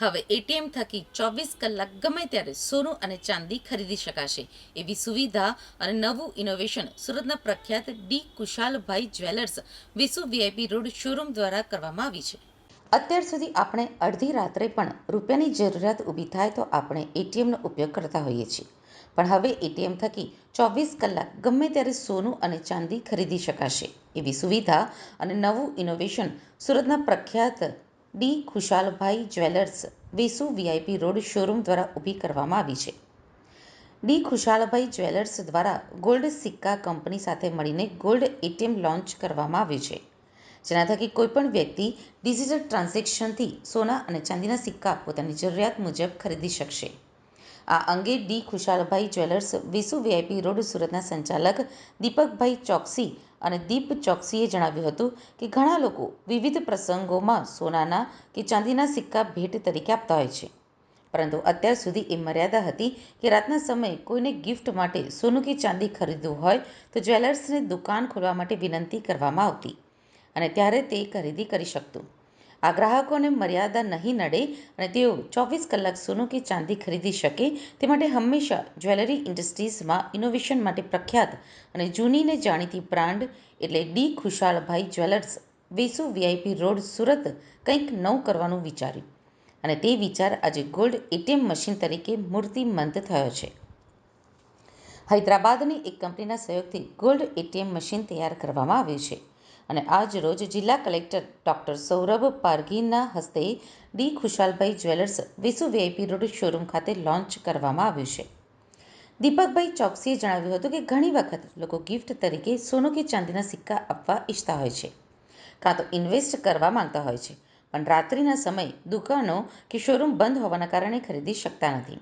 હવે એટીએમ થકી ચોવીસ કલાક ગમે ત્યારે સોનું અને ચાંદી ખરીદી શકાશે. એવી સુવિધા અને નવું ઇનોવેશન સુરતના પ્રખ્યાત D Khushalbhai jewellers Vesu VIP road showroom દ્વારા કરવામાં આવી છે. અત્યાર સુધી આપણે અડધી રાત્રે પણ રૂપિયાની જરૂરિયાત ઊભી થાય તો આપણે એટીએમનો ઉપયોગ કરતા હોઈએ છીએ. પણ હવે એટીએમ થકી ચોવીસ કલાક ગમે ત્યારે સોનું અને ચાંદી ખરીદી શકાશે. એવી સુવિધા અને નવું ઇનોવેશન સુરતના પ્રખ્યાત D Khushalbhai jewellers Vesu VIP road showroom દ્વારા ઊભી કરવામાં આવી છે. ડી ખુશાલભાઈ જ્વેલર્સ દ્વારા ગોલ્ડ સિક્કા કંપની સાથે મળીને ગોલ્ડ એટીએમ લોન્ચ કરવામાં આવ્યું છે. જેના થકી કોઈપણ વ્યક્તિ ડિજિટલ ટ્રાન્ઝેક્શનથી સોના અને ચાંદીના સિક્કા પોતાની જરૂરિયાત મુજબ ખરીદી શકશે. આ અંગે D Khushalbhai jewellers, Vesu VIP road સુરતના સંચાલક દીપકભાઈ ચોકસી અને દીપ ચોકસીએ જણાવ્યું હતું કે ઘણા લોકો વિવિધ પ્રસંગોમાં સોનાના કે ચાંદીના સિક્કા ભેટ તરીકે આપતા હોય છે. પરંતુ અત્યાર સુધી એ મર્યાદા હતી કે રાતના સમયે કોઈને ગિફ્ટ માટે સોનું કે ચાંદી ખરીદવું હોય તો જ્વેલર્સને દુકાન ખોલવા માટે વિનંતી કરવામાં આવતી અને ત્યારે તે ખરીદી કરી શકતું. આ ગ્રાહકોને મર્યાદા નહીં નડે અને તેઓ ચોવીસ કલાક સોનું કે ચાંદી ખરીદી શકે, તે માટે હંમેશા જ્વેલરી ઇન્ડસ્ટ્રીઝમાં ઇનોવેશન માટે પ્રખ્યાત અને જૂનીને જાણીતી બ્રાન્ડ એટલે D Khushalbhai jewellers Vesu VIP road, Surat, કંઈક નવું કરવાનું વિચાર્યું. અને તે વિચાર આજે ગોલ્ડ એટીએમ મશીન તરીકે મૂર્તિમંત થયો છે. હૈદરાબાદની એક કંપનીના સહયોગથી ગોલ્ડ એટીએમ મશીન તૈયાર કરવામાં આવ્યું છે. અને આજરોજ જિલ્લા કલેક્ટર ડોક્ટર સૌરભ પારઘીના હસ્તે D Khushalbhai jewellers Vesu VIP road showroom ખાતે લોન્ચ કરવામાં આવ્યું છે. દીપકભાઈ ચોકસીએ જણાવ્યું હતું કે ઘણી વખત લોકો ગિફ્ટ તરીકે સોનું કે ચાંદીના સિક્કા આપવા ઈચ્છતા હોય છે કાં તો ઇન્વેસ્ટ કરવા માંગતા હોય છે, પણ રાત્રિના સમયે દુકાનો કે શોરૂમ બંધ હોવાના કારણે ખરીદી શકતા નથી.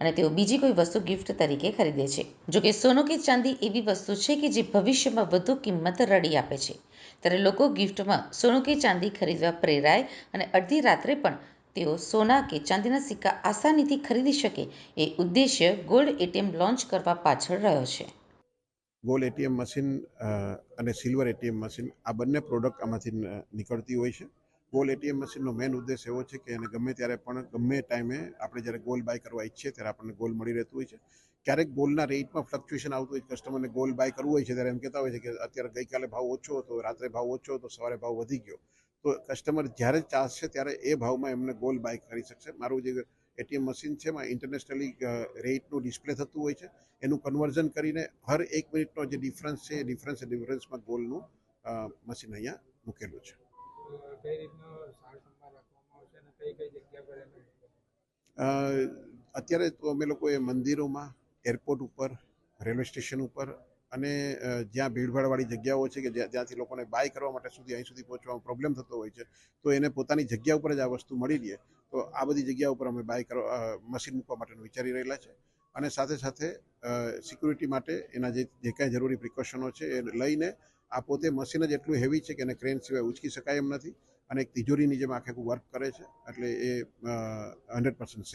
અને તેઓ બીજી કોઈ વસ્તુ ગિફ્ટ તરીકે ખરીદે છે. જોકે સોનું કે ચાંદી એવી વસ્તુ છે કે જે ભવિષ્યમાં વધુ કિંમત રડી આપે છે. ત્યારે લોકો ગિફ્ટમાં સોનું કે ચાંદી ખરીદવા પ્રેરાય અને અડધી રાત્રે પણ તેઓ સોના કે ચાંદીના સિક્કા આસાનીથી ખરીદી શકે એ ઉદ્દેશ્ય ગોલ્ડ એટીએમ લોન્ચ કરવા પાછળ રહ્યો છે. ગોલ્ડ એટીએમ મશીન અને સિલ્વર એટીએમ મશીન આ બંને પ્રોડક્ટ આમાંથી નીકળતી હોય છે. ગોલ્ડ એટીએમ મશીનનો મેઇન ઉદ્દેશ એવો છે કે એને ગમે ત્યારે પણ, ગમે ટાઈમે આપણે જ્યારે ગોલ બાય કરવા ઈચ્છીએ ત્યારે આપણને ગોલ મળી રહેતું હોય છે. ક્યારેક ગોલના રેટમાં ફ્લક્ચ્યુએશન આવતું હોય કસ્ટમરને ગોલ બાય કરવું હોય છે ત્યારે એમ કહેતા હોય છે કે અત્યારે ગઈકાલે ભાવ ઓછો હતો, રાત્રે ભાવ ઓછો હતો, સવારે ભાવ વધી ગયો. તો કસ્ટમર જ્યારે ચાહશે ત્યારે એ ભાવમાં એમને ગોલ બાય કરી શકશે. મારું જે એટીએમ મશીન છે, એમાં ઇન્ટરનેશનલી રેટનું ડિસ્પ્લે થતું હોય છે. એનું કન્વર્ઝન કરીને હર એક મિનિટનો જે ડિફરન્સ છે, એ ડિફરન્સ ડિફરન્સમાં ગોલનું મશીન અહીંયા મૂકેલું છે. અત્યારે તો અમે લોકોએ મંદિરોમાં, એરપોર્ટ ઉપર, રેલવે સ્ટેશન ઉપર અને જ્યાં ભીડભાડવાળી જગ્યાઓ છે કે જ્યાં- જ્યાંથી લોકોને બાય કરવા માટે સુધી, અહીં સુધી પહોંચવામાં પ્રોબ્લેમ થતો હોય છે, તો એને પોતાની જગ્યા ઉપર જ આ વસ્તુ મળી રહે. તો આ બધી જગ્યા ઉપર અમે બાય કરવા મશીન મૂકવા માટેનું વિચારી રહેલા છે. અને સાથે સાથે સિક્યુરિટી માટે એના જે જે કાંઈ જરૂરી પ્રિકોશનો છે, એ લઈને આ પોતે મશીન જ એટલું હેવી છે કે એને ક્રેન સિવાય ઉચકી શકાય એમ નથી. અને એક તિજોરીની જેમ આખે વર્ક કરે છે. એટલે એ હંડ્રેડ પર્સન્ટ